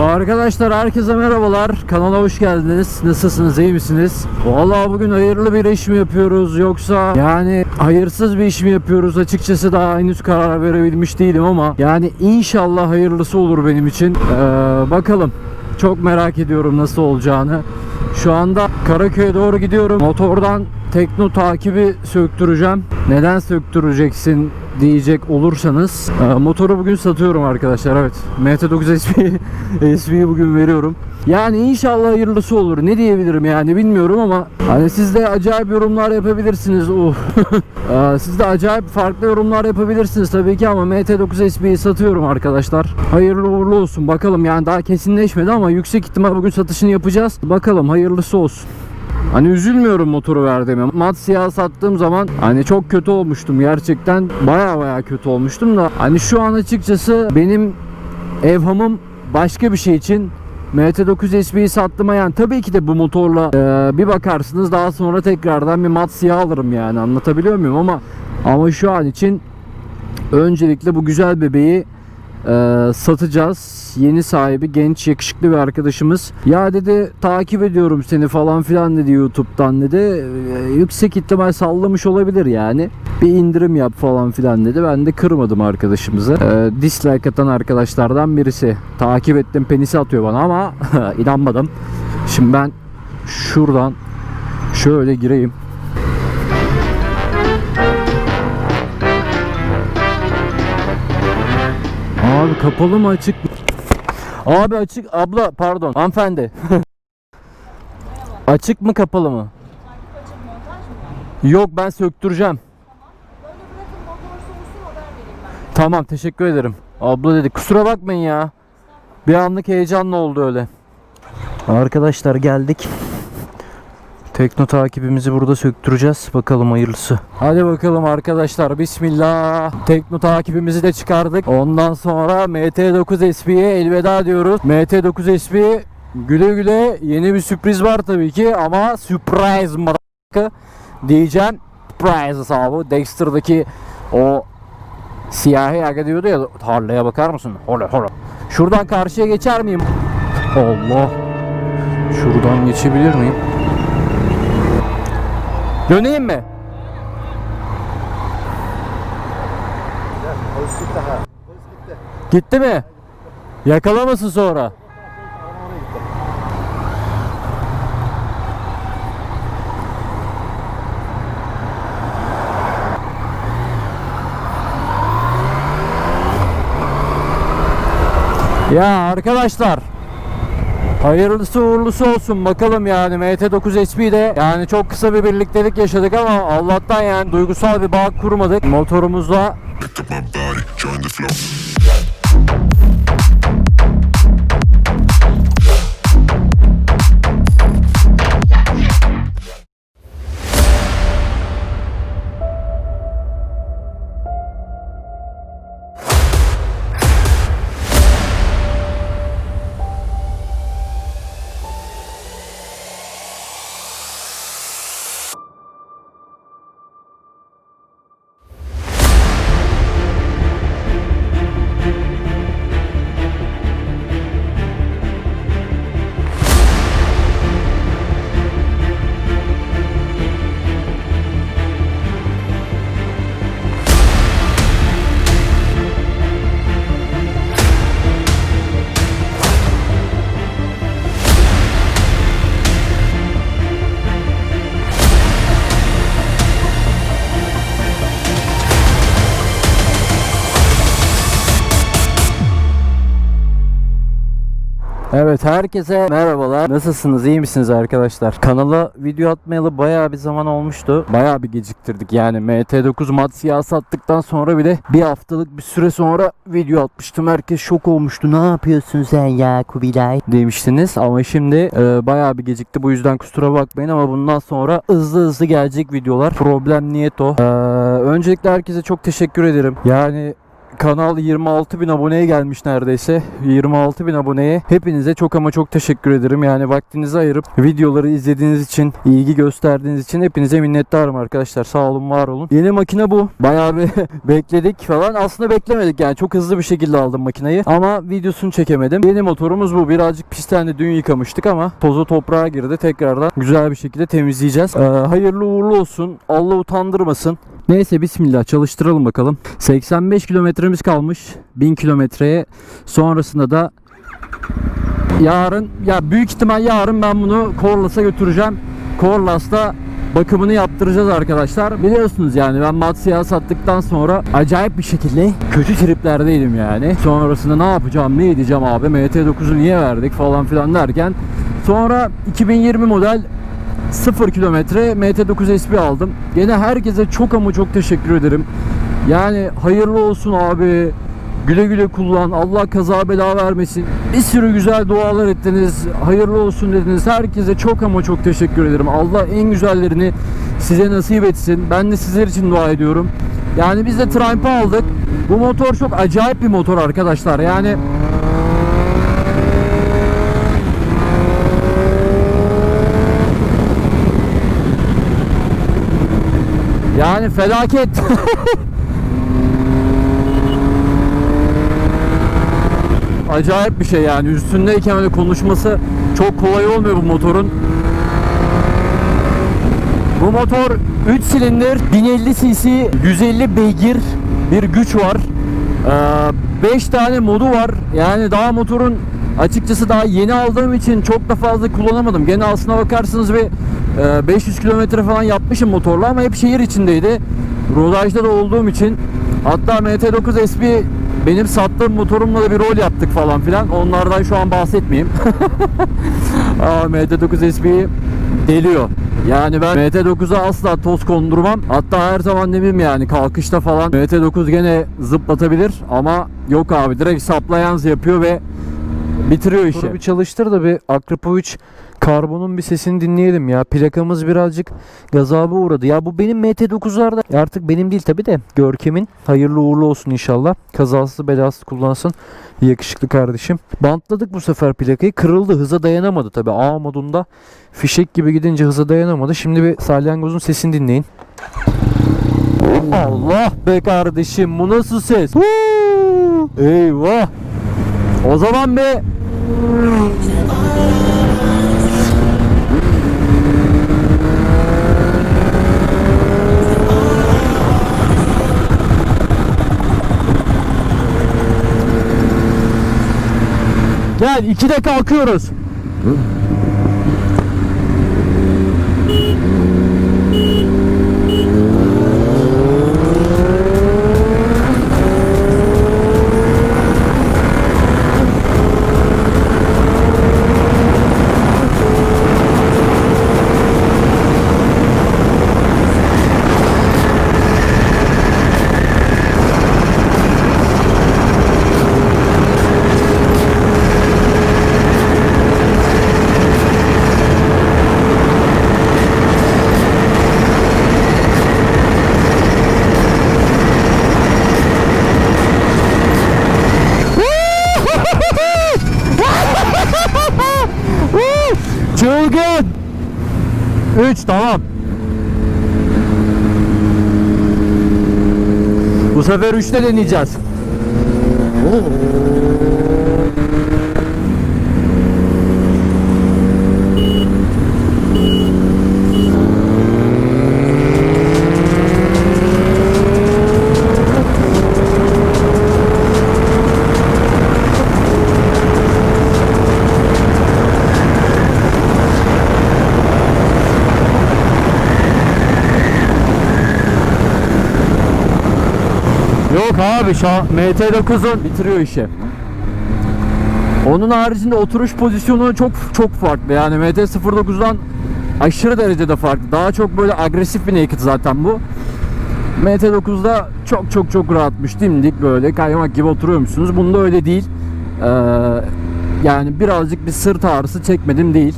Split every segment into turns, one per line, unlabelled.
Arkadaşlar herkese merhabalar. Kanala hoş geldiniz. Nasılsınız? iyi misiniz? Vallahi bugün hayırlı bir iş mi yapıyoruz yoksa yani hayırsız bir iş mi yapıyoruz? Açıkçası daha henüz karar verebilmiş değilim ama yani inşallah hayırlısı olur benim için. Ee, bakalım. Çok merak ediyorum nasıl olacağını. Şu anda Karaköy'e doğru gidiyorum. Motordan tekno takibi söktüreceğim. Neden söktüreceksin diyecek olursanız e, motoru bugün satıyorum arkadaşlar evet. MT9 SP SP'yi bugün veriyorum. Yani inşallah hayırlısı olur. Ne diyebilirim yani bilmiyorum ama hani siz de acayip yorumlar yapabilirsiniz. Uh. Siz de acayip farklı yorumlar yapabilirsiniz tabii ki ama MT9 SP'yi satıyorum arkadaşlar. Hayırlı uğurlu olsun. Bakalım yani daha kesinleşmedi ama yüksek ihtimal bugün satışını yapacağız. Bakalım hayırlısı olsun Hani üzülmüyorum motoru verdiğime. Mat siyah sattığım zaman hani çok kötü olmuştum gerçekten. Baya baya kötü olmuştum da hani şu an açıkçası benim evhamım başka bir şey için MT9 SP'yi sattım yani tabii ki de bu motorla e, bir bakarsınız daha sonra tekrardan bir mat siyah alırım yani anlatabiliyor muyum ama ama şu an için öncelikle bu güzel bebeği e, satacağız. Yeni sahibi genç yakışıklı bir arkadaşımız. Ya dedi takip ediyorum seni falan filan dedi YouTube'dan dedi. E, yüksek ihtimal sallamış olabilir yani. Bir indirim yap falan filan dedi. Ben de kırmadım arkadaşımızı. E, dislike atan arkadaşlardan birisi. Takip ettim penisi atıyor bana ama inanmadım. Şimdi ben şuradan şöyle gireyim. Abi kapalı mı açık mı? Abi açık abla pardon hanımefendi. açık mı kapalı mı? Yok ben söktüreceğim. Tamam teşekkür ederim. Abla dedi kusura bakmayın ya. Bir anlık heyecanlı oldu öyle. Arkadaşlar geldik. Tekno takibimizi burada söktüreceğiz. Bakalım hayırlısı. Hadi bakalım arkadaşlar. Bismillah. Tekno takibimizi de çıkardık. Ondan sonra MT9 SP'ye elveda diyoruz. MT9 SP güle güle yeni bir sürpriz var tabii ki ama surprise mı diyeceğim. Surprise abi. Dexter'daki o siyahi aga diyordu ya tarlaya bakar mısın? Hola hola. Şuradan karşıya geçer miyim? Allah. Şuradan geçebilir miyim? Döneyim mi? Gitti mi? Yakalamasın sonra. Ya arkadaşlar Hayırlısı uğurlusu olsun. Bakalım yani MT9 SP'de yani çok kısa bir birliktelik yaşadık ama Allah'tan yani duygusal bir bağ kurmadık. Motorumuzla Evet herkese merhabalar. Nasılsınız? iyi misiniz arkadaşlar? Kanala video atmayalı bayağı bir zaman olmuştu. Bayağı bir geciktirdik yani. MT9 mat siyah sattıktan sonra bile bir haftalık bir süre sonra video atmıştım. Herkes şok olmuştu. Ne yapıyorsun sen ya Kubilay? Demiştiniz ama şimdi e, bayağı bir gecikti. Bu yüzden kusura bakmayın ama bundan sonra hızlı hızlı gelecek videolar. Problem niyet o. E, öncelikle herkese çok teşekkür ederim. Yani kanal 26 bin aboneye gelmiş neredeyse. 26 bin aboneye. Hepinize çok ama çok teşekkür ederim. Yani vaktinizi ayırıp videoları izlediğiniz için, ilgi gösterdiğiniz için hepinize minnettarım arkadaşlar. Sağ olun, var olun. Yeni makine bu. Bayağı bir bekledik falan. Aslında beklemedik yani. Çok hızlı bir şekilde aldım makineyi. Ama videosunu çekemedim. Yeni motorumuz bu. Birazcık pistten de dün yıkamıştık ama tozu toprağa girdi. Tekrardan güzel bir şekilde temizleyeceğiz. Ee, hayırlı uğurlu olsun. Allah utandırmasın. Neyse bismillah çalıştıralım bakalım. 85 kilometremiz kalmış 1000 kilometreye. Sonrasında da yarın ya büyük ihtimal yarın ben bunu Korlas'a götüreceğim. Korlas'ta bakımını yaptıracağız arkadaşlar. Biliyorsunuz yani ben Matsya sattıktan sonra acayip bir şekilde kötü triplerdeydim yani. Sonrasında ne yapacağım ne edeceğim abi MT9'u niye verdik falan filan derken sonra 2020 model 0 kilometre MT9 SP aldım. Gene herkese çok ama çok teşekkür ederim. Yani hayırlı olsun abi. Güle güle kullan. Allah kaza bela vermesin. Bir sürü güzel dualar ettiniz. Hayırlı olsun dediniz. Herkese çok ama çok teşekkür ederim. Allah en güzellerini size nasip etsin. Ben de sizler için dua ediyorum. Yani biz de Triump'ı aldık. Bu motor çok acayip bir motor arkadaşlar. Yani yani felaket. acayip bir şey yani üstündeyken öyle konuşması çok kolay olmuyor bu motorun. Bu motor 3 silindir 1050 cc 150 beygir bir güç var. 5 tane modu var. Yani daha motorun açıkçası daha yeni aldığım için çok da fazla kullanamadım. Gene aslına bakarsınız bir 500 kilometre falan yapmışım motorla ama hep şehir içindeydi. Rodajda da olduğum için hatta MT9 SP benim sattığım motorumla da bir rol yaptık falan filan. Onlardan şu an bahsetmeyeyim. Aa, MT9 SP'yi deliyor. Yani ben MT9'a asla toz kondurmam. Hatta her zaman demeyeyim yani kalkışta falan MT9 gene zıplatabilir ama yok abi direkt saplayanz yapıyor ve bitiriyor işi. Bir çalıştır da bir Akrapovic karbonun bir sesini dinleyelim ya. Plakamız birazcık gazaba uğradı. Ya bu benim MT9'larda Ya artık benim değil tabi de Görkem'in hayırlı uğurlu olsun inşallah. Kazası belasız kullansın. Yakışıklı kardeşim. Bantladık bu sefer plakayı. Kırıldı. Hıza dayanamadı tabi. A modunda fişek gibi gidince hıza dayanamadı. Şimdi bir salyangozun sesini dinleyin. Allah be kardeşim bu nasıl ses? Eyvah. O zaman be Gel ikide kalkıyoruz. Çılgın. 3 tamam. Bu sefer 3'te deneyeceğiz. Yok şu an MT9'un bitiriyor işi. Onun haricinde oturuş pozisyonu çok çok farklı. Yani MT-09'dan aşırı derecede farklı. Daha çok böyle agresif bir naked zaten bu. MT-9'da çok çok çok rahatmış. Dimdik böyle kaymak gibi oturuyormuşsunuz. Bunda öyle değil. Ee, yani birazcık bir sırt ağrısı çekmedim değil.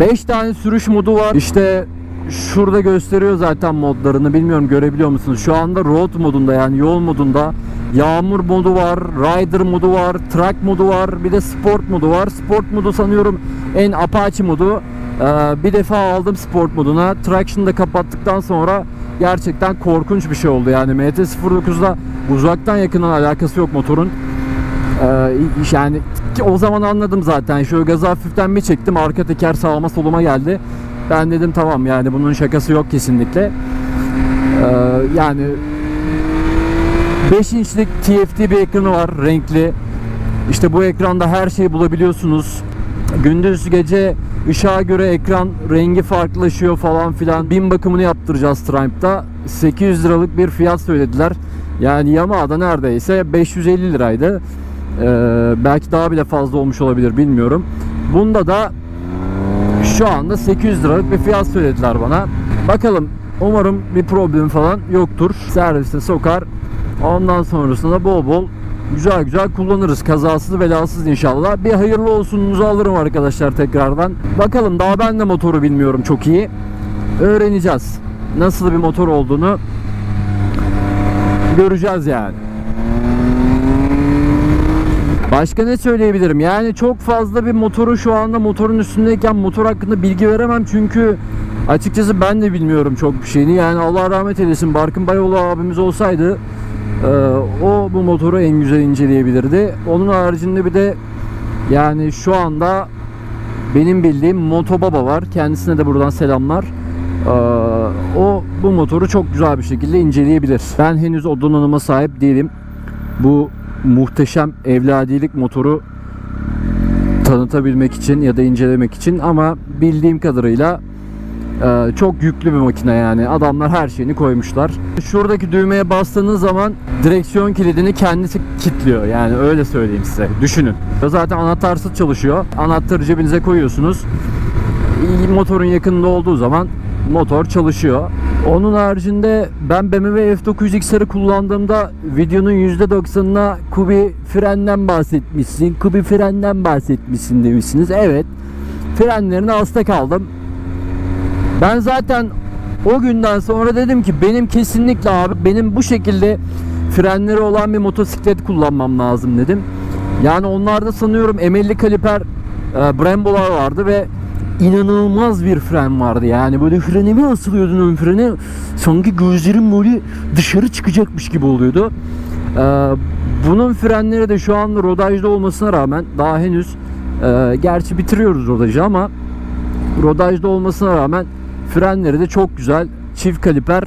5 tane sürüş modu var. İşte şurada gösteriyor zaten modlarını. Bilmiyorum görebiliyor musunuz? Şu anda road modunda yani yol modunda. Yağmur modu var, rider modu var, track modu var, bir de sport modu var. Sport modu sanıyorum en Apache modu. Ee, bir defa aldım sport moduna. Traction'ı da kapattıktan sonra gerçekten korkunç bir şey oldu. Yani MT-09'da uzaktan yakından alakası yok motorun. Ee, yani o zaman anladım zaten. Şöyle gazı hafiften bir çektim. Arka teker sağıma soluma geldi. Ben dedim tamam yani bunun şakası yok kesinlikle. Ee, yani 5 inçlik TFT bir ekranı var renkli. İşte bu ekranda her şeyi bulabiliyorsunuz. Gündüz gece ışığa göre ekran rengi farklılaşıyor falan filan. Bin bakımını yaptıracağız Triumph'ta. 800 liralık bir fiyat söylediler. Yani Yamaha'da neredeyse 550 liraydı. Ee, belki daha bile fazla olmuş olabilir bilmiyorum. Bunda da şu anda 800 liralık bir fiyat söylediler bana. Bakalım umarım bir problem falan yoktur. Servise sokar. Ondan sonrasında bol bol güzel güzel kullanırız. Kazasız belasız inşallah. Bir hayırlı olsununuzu alırım arkadaşlar tekrardan. Bakalım daha ben de motoru bilmiyorum çok iyi. Öğreneceğiz. Nasıl bir motor olduğunu göreceğiz yani. Başka ne söyleyebilirim? Yani çok fazla bir motoru şu anda motorun üstündeyken motor hakkında bilgi veremem çünkü açıkçası ben de bilmiyorum çok bir şeyini. Yani Allah rahmet eylesin Barkın Bayoğlu abimiz olsaydı e, o bu motoru en güzel inceleyebilirdi. Onun haricinde bir de yani şu anda benim bildiğim Motobaba var. Kendisine de buradan selamlar. Ee, o bu motoru çok güzel bir şekilde inceleyebilir. Ben henüz o donanıma sahip değilim. Bu muhteşem evladilik motoru tanıtabilmek için ya da incelemek için ama bildiğim kadarıyla e, çok yüklü bir makine yani. Adamlar her şeyini koymuşlar. Şuradaki düğmeye bastığınız zaman direksiyon kilidini kendisi kilitliyor. Yani öyle söyleyeyim size. Düşünün. Zaten anahtarsız çalışıyor. Anahtarı cebinize koyuyorsunuz. Motorun yakınında olduğu zaman motor çalışıyor. Onun haricinde ben BMW F900 XR'ı kullandığımda videonun %90'ına Kubi frenden bahsetmişsin. Kubi frenden bahsetmişsin demişsiniz. Evet. Frenlerine hasta kaldım. Ben zaten o günden sonra dedim ki benim kesinlikle abi benim bu şekilde frenleri olan bir motosiklet kullanmam lazım dedim. Yani onlarda sanıyorum emelli kaliper e, Brembo'lar vardı ve inanılmaz bir fren vardı. Yani böyle frene bir asılıyordun ön frene sanki gözlerin böyle dışarı çıkacakmış gibi oluyordu. E, bunun frenleri de şu an rodajda olmasına rağmen daha henüz e, gerçi bitiriyoruz rodajı ama rodajda olmasına rağmen frenleri de çok güzel. Çift kaliper,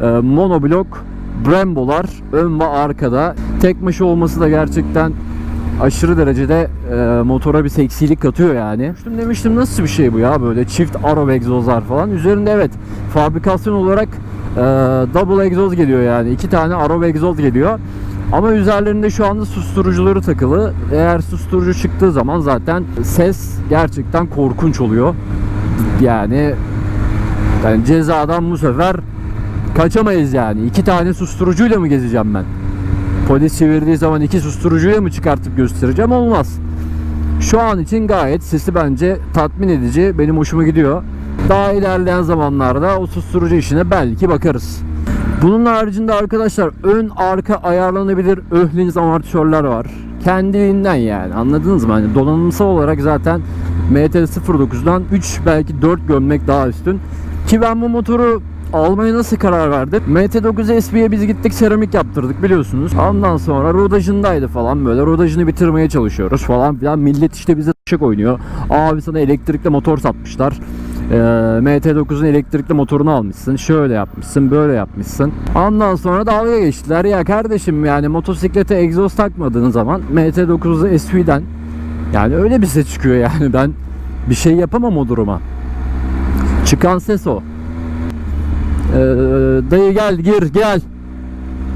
e, monoblok, Brembo'lar ön ve arkada. Tek maşı olması da gerçekten aşırı derecede e, motora bir seksilik katıyor yani. Demiştim demiştim nasıl bir şey bu ya böyle çift arrow egzozlar falan. Üzerinde evet fabrikasyon olarak e, double egzoz geliyor yani. iki tane arrow egzoz geliyor. Ama üzerlerinde şu anda susturucuları takılı. Eğer susturucu çıktığı zaman zaten ses gerçekten korkunç oluyor. Yani yani cezadan bu sefer kaçamayız yani. İki tane susturucuyla mı gezeceğim ben? Polis çevirdiği zaman iki susturucuyla mı çıkartıp göstereceğim? Olmaz. Şu an için gayet sesi bence tatmin edici. Benim hoşuma gidiyor. Daha ilerleyen zamanlarda o susturucu işine belki bakarız. Bunun haricinde arkadaşlar ön arka ayarlanabilir öhliniz amortisörler var. Kendiliğinden yani anladınız mı? Hani donanımsal olarak zaten MT-09'dan 3 belki 4 gömlek daha üstün. Ki ben bu motoru almaya nasıl karar verdim? MT9 SB'ye biz gittik seramik yaptırdık biliyorsunuz. Ondan sonra rodajındaydı falan böyle. Rodajını bitirmeye çalışıyoruz falan filan. Millet işte bize taşak oynuyor. Abi sana elektrikli motor satmışlar. Ee, MT9'un elektrikli motorunu almışsın. Şöyle yapmışsın, böyle yapmışsın. Ondan sonra dalga geçtiler. Ya kardeşim yani motosiklete egzoz takmadığın zaman MT9'u SV'den yani öyle bir ses çıkıyor yani ben bir şey yapamam o duruma. Çıkan ses o. Ee, dayı gel gir gel.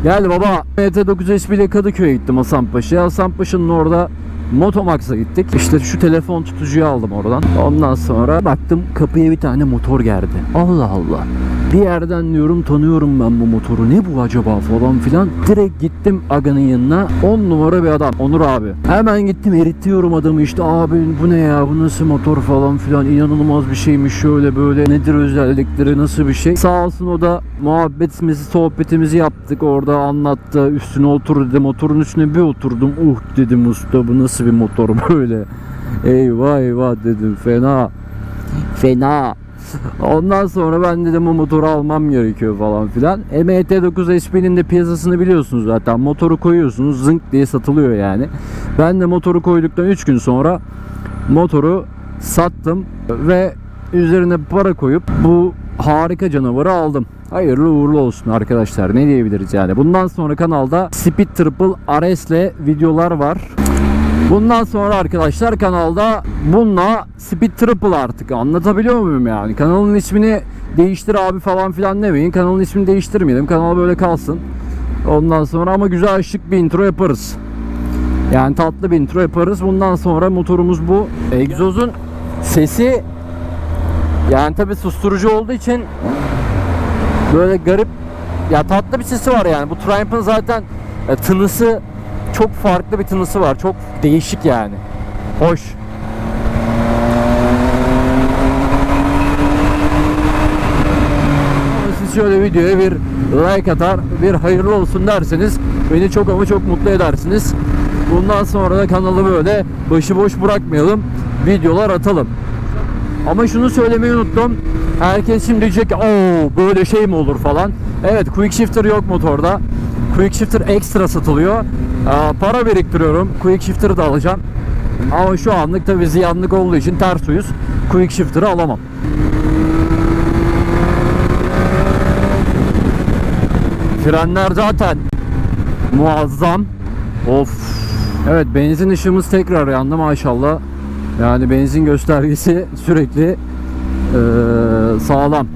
Gel baba. MT9 SP ile Kadıköy'e gittim Hasanpaşa'ya. Hasanpaşa'nın orada Motomax'a gittik. İşte şu telefon tutucuyu aldım oradan. Ondan sonra baktım kapıya bir tane motor geldi. Allah Allah. Bir yerden diyorum tanıyorum ben bu motoru. Ne bu acaba falan filan. Direkt gittim Aga'nın yanına. 10 numara bir adam. Onur abi. Hemen gittim eritiyorum adamı işte abi bu ne ya bu nasıl motor falan filan inanılmaz bir şeymiş şöyle böyle nedir özellikleri nasıl bir şey. Sağ olsun o da muhabbetimizi sohbetimizi yaptık orada anlattı üstüne otur dedi motorun üstüne bir oturdum uh dedim usta bu nasıl bir motor böyle. Eyvah eyvah dedim fena fena. Ondan sonra ben dedim o motoru almam gerekiyor falan filan. E, MT9 SP'nin de piyasasını biliyorsunuz zaten. Motoru koyuyorsunuz zınk diye satılıyor yani. Ben de motoru koyduktan 3 gün sonra motoru sattım ve üzerine para koyup bu harika canavarı aldım. Hayırlı uğurlu olsun arkadaşlar. Ne diyebiliriz yani. Bundan sonra kanalda Speed Triple RS ile videolar var. Bundan sonra arkadaşlar kanalda bununla Speed Triple artık anlatabiliyor muyum yani? Kanalın ismini değiştir abi falan filan demeyin. Kanalın ismini değiştirmeyelim. Kanal böyle kalsın. Ondan sonra ama güzel şık bir intro yaparız. Yani tatlı bir intro yaparız. Bundan sonra motorumuz bu. Egzozun sesi yani tabi susturucu olduğu için böyle garip ya tatlı bir sesi var yani. Bu Triumph'ın zaten e, tınısı çok farklı bir tınısı var. Çok değişik yani. Hoş. Siz şöyle videoya bir like atar, bir hayırlı olsun derseniz beni çok ama çok mutlu edersiniz. Bundan sonra da kanalı böyle başıboş bırakmayalım. Videolar atalım. Ama şunu söylemeyi unuttum. Herkes şimdi diyecek ki "Oo, böyle şey mi olur falan. Evet quick shifter yok motorda. Quick shifter ekstra satılıyor. Aa, para biriktiriyorum. Quick shifter'ı da alacağım. Ama şu anlık tabii ziyanlık olduğu için ters uyuz. Quick shifter'ı alamam. Frenler zaten muazzam. Of. Evet benzin ışığımız tekrar yandı maşallah. Yani benzin göstergesi sürekli eee, sağlam.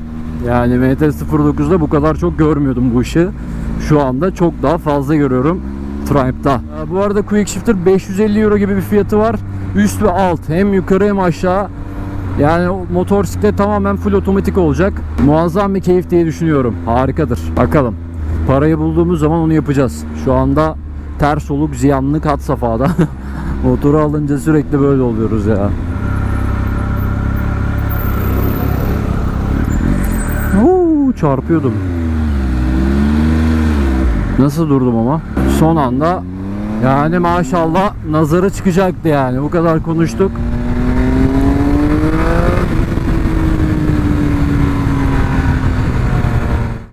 Yani MT-09'da bu kadar çok görmüyordum bu ışığı. Şu anda çok daha fazla görüyorum Triumph'ta. Ee, Bu arada Quick Shifter 550 euro gibi bir fiyatı var. Üst ve alt hem yukarı hem aşağı. Yani o motosiklet tamamen full otomatik olacak. Muazzam bir keyif diye düşünüyorum. Harikadır. Bakalım. Parayı bulduğumuz zaman onu yapacağız. Şu anda ters oluk ziyanlık hat safhada. Motoru alınca sürekli böyle oluyoruz ya. Huu, çarpıyordum. Nasıl durdum ama? Son anda yani maşallah nazarı çıkacaktı yani. Bu kadar konuştuk.